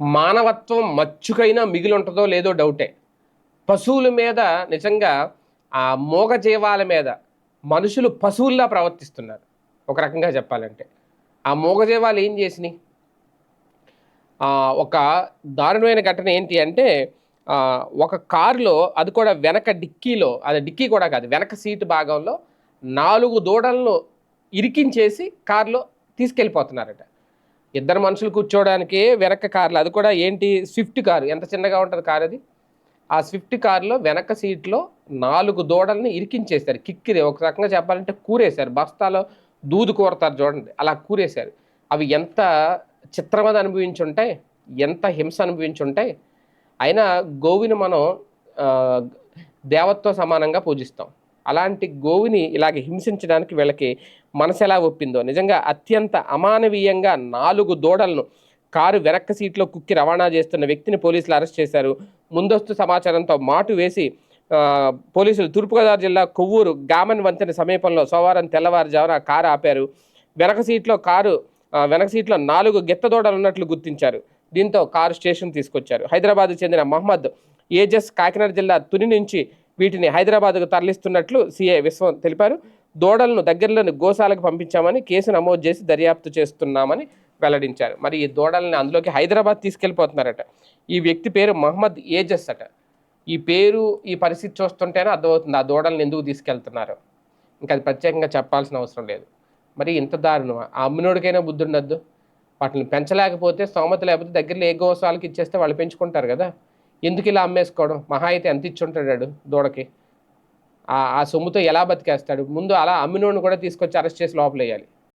మానవత్వం మచ్చుకైనా మిగిలి ఉంటుందో లేదో డౌటే. పశువుల మీద నిజంగా ఆ మూగజీవాల మీద మనుషులు పశువుల్లా ప్రవర్తిస్తున్నారు. ఒక రకంగా చెప్పాలంటే. ఆ మూగజీవాలు ఏం చేసినాయి? ఒక దారుణమైన ఘటన ఏంటి అంటే ఒక కారులో అది కూడా వెనక డిక్కీలో అది డిక్కీ కూడా కాదు వెనక సీటు భాగంలో నాలుగు దూడలను ఇరికించేసి కారులో తీసుకెళ్ళిపోతున్నారట. ఇద్దరు మనుషులు కూర్చోవడానికి వెనక కార్లు అది కూడా ఏంటి? Swift car. ఎంత చిన్నగా ఉంటుంది కారు అది? ఆ స్విఫ్ట్ కారులో వెనక సీట్లో నాలుగు దూడల్ని ఇరికించేశారు. కిక్కిరి ఒక రకంగా చెప్పాలంటే కూరేశారు. బస్తాలో దూదు కూరతారు చూడండి అలా కూరేశారు. అవి ఎంత చిత్రమద అనుభవించుంటాయి ఎంత హింస అనుభవించుంటాయి. అయినా గోవిని మనం దేవత్వ సమానంగా పూజిస్తాం. అలాంటి గోవుని ఇలాగ హింసించడానికి వీళ్ళకి మనసు ఎలా ఒప్పిందో? నిజంగా అత్యంత అమానవీయంగా నాలుగు దూడలను కారు వెనక్క సీట్లో కుక్కి రవాణా చేస్తున్న వ్యక్తిని పోలీసులు అరెస్ట్ చేశారు. ముందస్తు సమాచారంతో మాటు వేసి పోలీసులు తూర్పుగోదావరి జిల్లా కొవ్వూరు గామన్ వంతెన సమీపంలో సోమవారం తెల్లవారుజామున కారు ఆపారు. వెనక సీట్లో కారు వెనక సీట్లో నాలుగు గెత్తదోడలు ఉన్నట్లు గుర్తించారు. దీంతో కారు స్టేషన్ తీసుకొచ్చారు. హైదరాబాద్కు చెందిన మహమ్మద్ ఏజస్ కాకినాడ జిల్లా తుని నుంచి వీటిని హైదరాబాద్కు తరలిస్తున్నట్లు సీఐ విశ్వం తెలిపారు. దూడలను దగ్గరలోని గోశాలకు పంపించామని కేసు నమోదు చేసి దర్యాప్తు చేస్తున్నామని వెల్లడించారు. మరి ఈ దూడల్ని అందులోకి హైదరాబాద్ తీసుకెళ్ళిపోతున్నారట. ఈ వ్యక్తి పేరు మహమ్మద్ ఏజస్ అట. ఈ పేరు ఈ పరిస్థితి చూస్తుంటేనే అర్థమవుతుంది ఆ దూడల్ని ఎందుకు తీసుకెళ్తున్నారు. ఇంకా అది ప్రత్యేకంగా చెప్పాల్సిన అవసరం లేదు. మరి ఇంత దారుణమా? ఆ అమ్మినోడికైనా బుద్ధి ఉండద్దు వాటిని పెంచలేకపోతే స్తోమత లేకపోతే దగ్గరలో ఏ గోశాలకి ఇచ్చేస్తే వాళ్ళు పెంచుకుంటారు కదా. ఎందుకు ఇలా అమ్మేసుకోవడం? మహా అయితే ఎంత ఇచ్చి ఉంటాడు దూడకి? ఆ ఆ సొమ్ముతో ఎలా బతికేస్తాడు? ముందు అలా అమ్మినోడిని కూడా తీసుకొచ్చి అరెస్ట్ చేసి లోపలేయాలి.